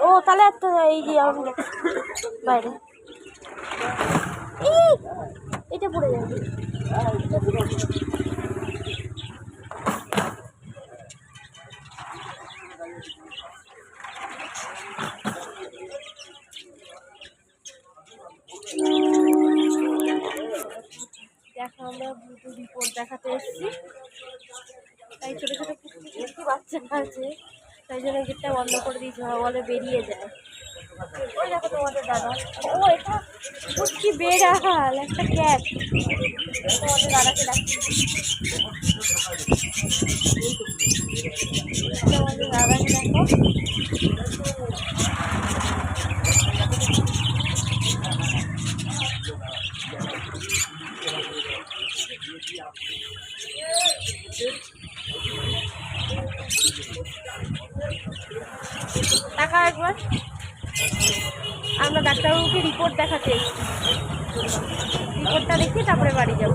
ও, তাহলে তো এই যে বাইরে। এটা পড়ে যাবে। রিপোর্ট দেখাতে এসেছি। তাই ছোটো ছোটো বাচ্চা আছে তাই জন্য গেটটা বন্ধ করে দিয়েছি ওরা বলে বেরিয়ে যায়। ওই দেখো তোমাদের দাদা। ও, এটা কুচি বেড়াল, একটা ক্যাট তোমাদের দাদাকে তোমাদের দাদাকে দেখো। একবার। আমরা ডাক্তারবাবুকে রিপোর্ট দেখাতে এসেছি। রিপোর্টটা দেখে তারপরে বাড়ি যাব।